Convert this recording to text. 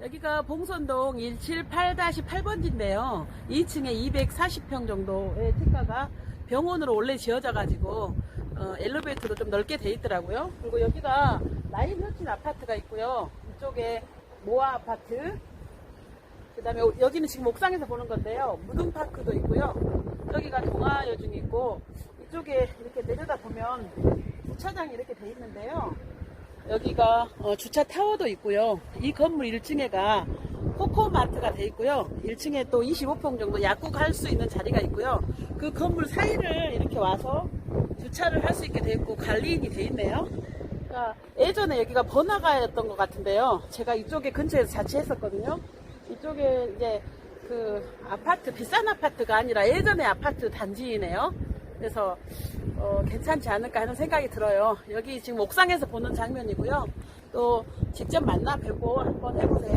여기가 봉선동 178-8번지인데요. 2층에 240평 정도의 특가가 병원으로 원래 지어져가지고 어, 엘리베이터도 좀 넓게 돼 있더라고요. 그리고 여기가 라인 혈친 아파트가 있고요. 이쪽에 모아 아파트, 그 다음에 여기는 지금 옥상에서 보는 건데요. 무등파크도 있고요. 저기가 동아여중이 있고 이쪽에 이렇게 내려다 보면 주차장이 이렇게 돼 있는데요. 여기가 어, 주차 타워도 있고요. 이 건물 1층에가 코코마트가 돼 있고요. 1층에 또 25평 정도 약국할 수 있는 자리가 있고요. 그 건물 사이를 이렇게 와서 주차를 할 수 있게 돼 있고 관리인이 돼 있네요. 그러니까 예전에 여기가 번화가였던 것 같은데요. 제가 이쪽에 근처에서 자취했었거든요. 이쪽에 이제 그 아파트 비싼 아파트가 아니라 예전의 아파트 단지이네요. 그래서 어, 괜찮지 않을까 하는 생각이 들어요. 여기 지금 옥상에서 보는 장면이고요. 또 직접 만나 뵙고 한번 해보세요.